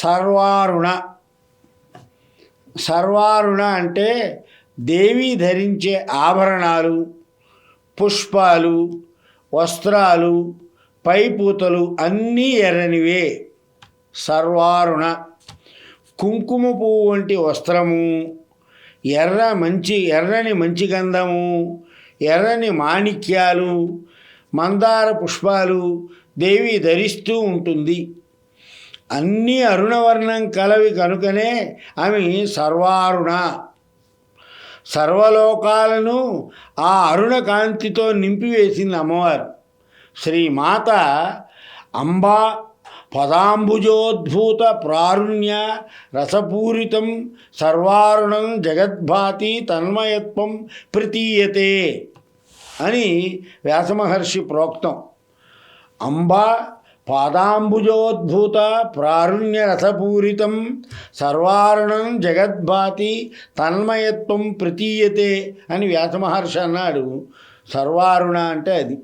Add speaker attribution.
Speaker 1: సర్వారుణ. సర్వారుణ అంటే దేవి ధరించే ఆభరణాలు పుష్పాలు వస్త్రాలు పైపూతలు అన్నీ ఎర్రనివే. సర్వారుణ. కుంకుమ పువ్వు వంటి వస్త్రము ఎర్ర మంచి ఎర్రని మంచి గంధము ఎర్రని మాణిక్యాలు మందార పుష్పాలు దేవి ధరిస్తూ ఉంటుంది. అన్నీ అరుణవర్ణం కలవి కనుకనే ఆమె సర్వారుణ. సర్వలోకాలను ఆ అరుణ కాంతితో నింపివేసింది అమ్మవారు. శ్రీమాత అంబా పదాంబుజోద్భూత ప్రారుణ్య రసపూరితం సర్వారుణం జగద్భాతి తన్మయత్వం ప్రతీయతే అని వ్యాసమహర్షి ప్రోక్తం. అంబా పాదాంబుజోద్భూత ప్రారుణ్యరసపూరితం సర్వారణం సర్వారుణం జగద్భాతి తన్మయత్వం ప్రతీయతే అని వ్యాసమహర్షి అన్నాడు. సర్వారుణ అంటే అది.